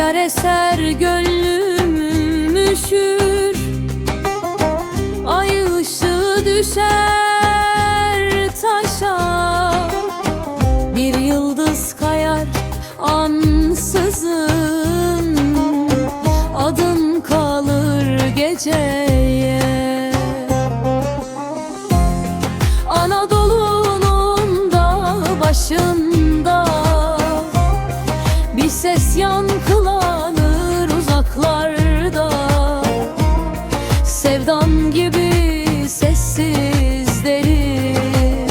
Rüzgar eser gönlüm üşür Ay ışığı düşer Sevdan gibi sessiz derin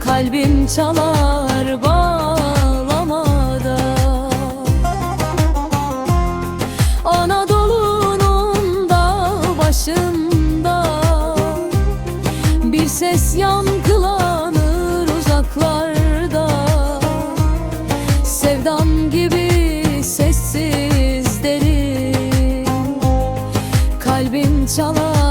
Kalbim çalar bağlamada. Anadolu'nun da başında Bir ses yankılanır Kalbim çalar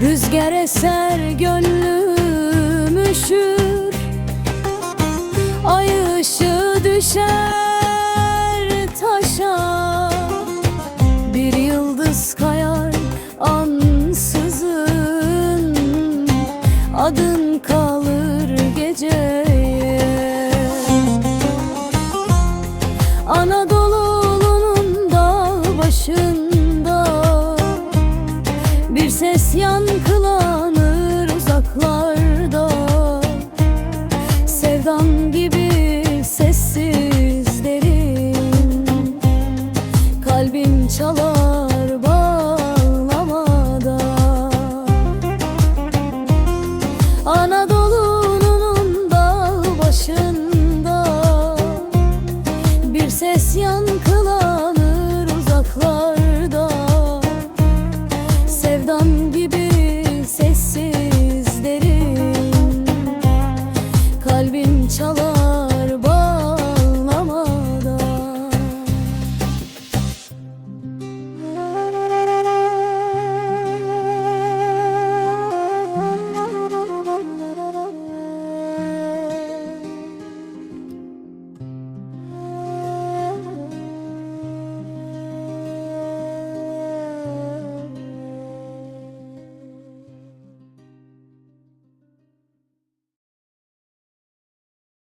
Rüzgar eser gönlüm üşür. Ay ışığı düşer ses yankılanır uzaklar